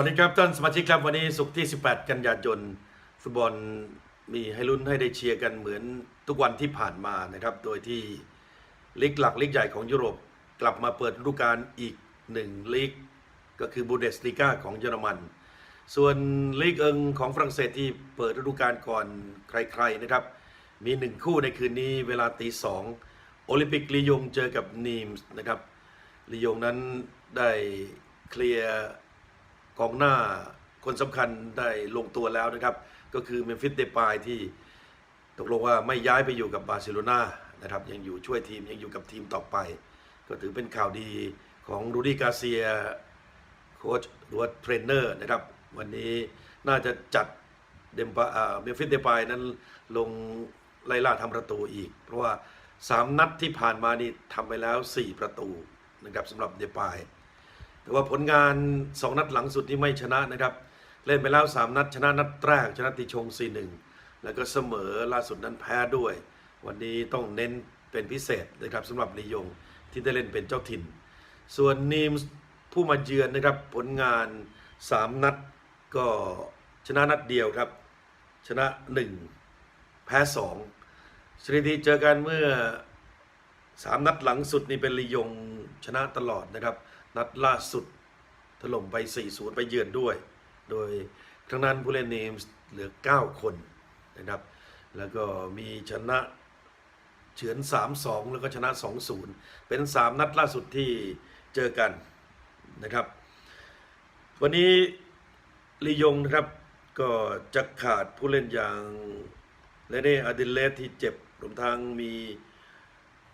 วัสดีครับท่านสมาชิกครับวันนี้ศุกร์ที่ 18 กันยายนฟุตบอลมีให้ลุ้นให้ได้เชียร์กันเหมือนทุกวันที่ผ่านมานะครับ โดยที่ลีกหลักลีกใหญ่ของยุโรปกลับมาเปิดฤดูกาลอีกหนึ่งลีกก็คือบูเดสลีกาของเยอรมัน ส่วนลีกเอิงของฝรั่งเศสที่เปิดฤดูกาลก่อนใครๆนะครับ มีหนึ่งคู่ในคืนนี้เวลาตีสองโอลิมปิกลียงเจอกับนีมส์นะครับลียงนั้นได้เคลียร์ กองหน้าคนสำคัญได้ลงตัวแล้วนะครับ ก็คือเมมฟิสเดปายที่ตกลงว่าไม่ย้ายไปอยู่กับบาร์เซโลนานะครับยังอยู่ช่วยทีมยังอยู่กับทีมต่อไป ก็ถือเป็นข่าวดีของรูดี้กาเซียโค้ชหรือว่าเทรนเนอร์นะครับ วันนี้น่าจะจัดเดมปาเมมฟิสเดปายนั้นลงไล่ล่าทำประตูอีก เพราะว่า 3 นัดที่ผ่านมานี่ทำไปแล้ว 4 ประตูนะครับสำหรับเดปาย แต่ว่าผลงาน 2 นัดหลังสุดที่ไม่ชนะนะครับ เล่นไปแล้ว 3 นัด ชนะนัดแรก ชนะติชง 4-1 แล้วก็เสมอล่าสุดนั้นแพ้ด้วย วันนี้ต้องเน้นเป็นพิเศษนะครับสำหรับลียงที่ได้เล่นเป็นเจ้าถิ่น ส่วนนีมส์ผู้มาเยือนนะครับผลงาน 3 นัดก็ชนะนัดเดียวครับ ชนะ 1 แพ้ 2สถิติเจอกันเมื่อสามนัดหลังสุดนี่เป็นลียงชนะตลอดนะครับ นัดล่าสุดถล่มไป 4-0 ไปเยือนด้วย โดยทั้งนั้นผู้เล่นเนมส์เหลือ 9 คนนะครับ แล้วก็มีชนะเฉือน 3-2 แล้วก็ชนะ 2-0 เป็น 3 นัดล่าสุดที่เจอกันนะครับ วันนี้ลียงนะครับก็จะขาดผู้เล่นอย่างเลเน่อดิเลสที่เจ็บรวมทั้งมี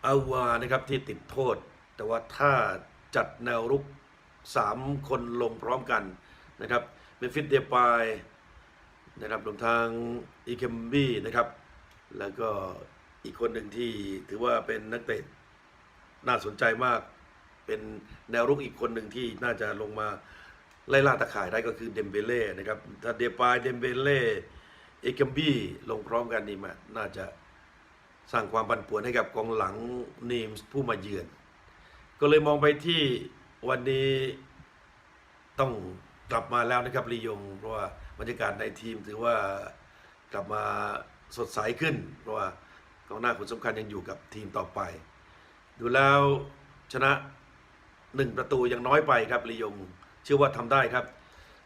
อาวานะครับที่ติดโทษ แต่ว่าถ้า จัดแนวรุก 3 คนลงพร้อมกันนะครับเมฟิสเดปายนะครับรวมทางอีเคมบี้นะครับ แล้วก็อีกคนหนึ่งที่ถือว่าเป็นนักเตะน่าสนใจมาก เป็นแนวรุกอีกคนหนึ่งที่น่าจะลงมาไล่ล่าตะข่ายได้ก็คือเดมเบเล่นะครับ ถ้าเดปายเดมเบเล่เอเคมบี้ลงพร้อมกันนี่มันน่าจะสร้างความปั่นป่วนให้กับกองหลังนีมส์ผู้มาเยือน ก็เลยมองไปที่วันนี้ต้องกลับมาแล้วนะครับลียง เพราะว่าบรรยากาศในทีมถือว่ากลับมาสดใสขึ้น เพราะว่ากองหน้าคนสำคัญยังอยู่กับทีมต่อไป ดูแล้วชนะหนึ่งประตูยังน้อยไปครับลียงเชื่อว่าทำได้ครับ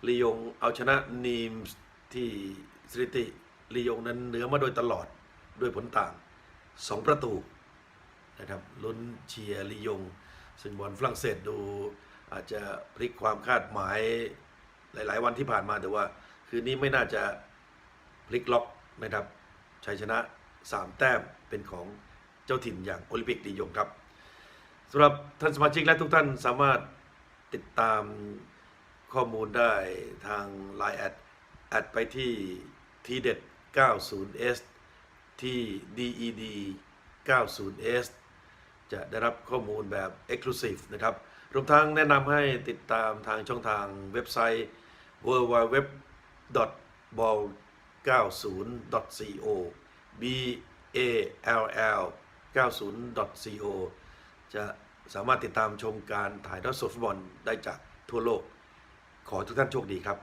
ลียงเอาชนะนีมส์ที่สถิติลียงนั้นเหนือมาโดยตลอดด้วยผลต่างสองประตูนะครับลุ้นเชียร์ลียง ซึ่งบอลฝรั่งเศสดูอาจจะพลิกความคาดหมายหลาย ๆ วันที่ผ่านมาแต่ว่า คืนนี้ไม่น่าจะพลิกล็อกนะครับชัยชนะ 3 แต้มเป็นของเจ้าถิ่นอย่างโอลิมปิกลียงครับสำหรับท่านสมาชิกและทุกท่านสามารถติดตามข้อมูลได้ทาง Line แอดแอดไปที่ทีเด็ด 90s ที่ DED 90S จะได้รับข้อมูลแบบ Exclusive นะครับ รวมทั้งแนะนำให้ติดตามทางช่องทางเว็บไซต์ www.ball90.co b a l l 90.co จะสามารถติดตามชมการถ่ายทอดสดฟุตบอลได้จากทั่วโลก ขอทุกท่านโชคดีครับ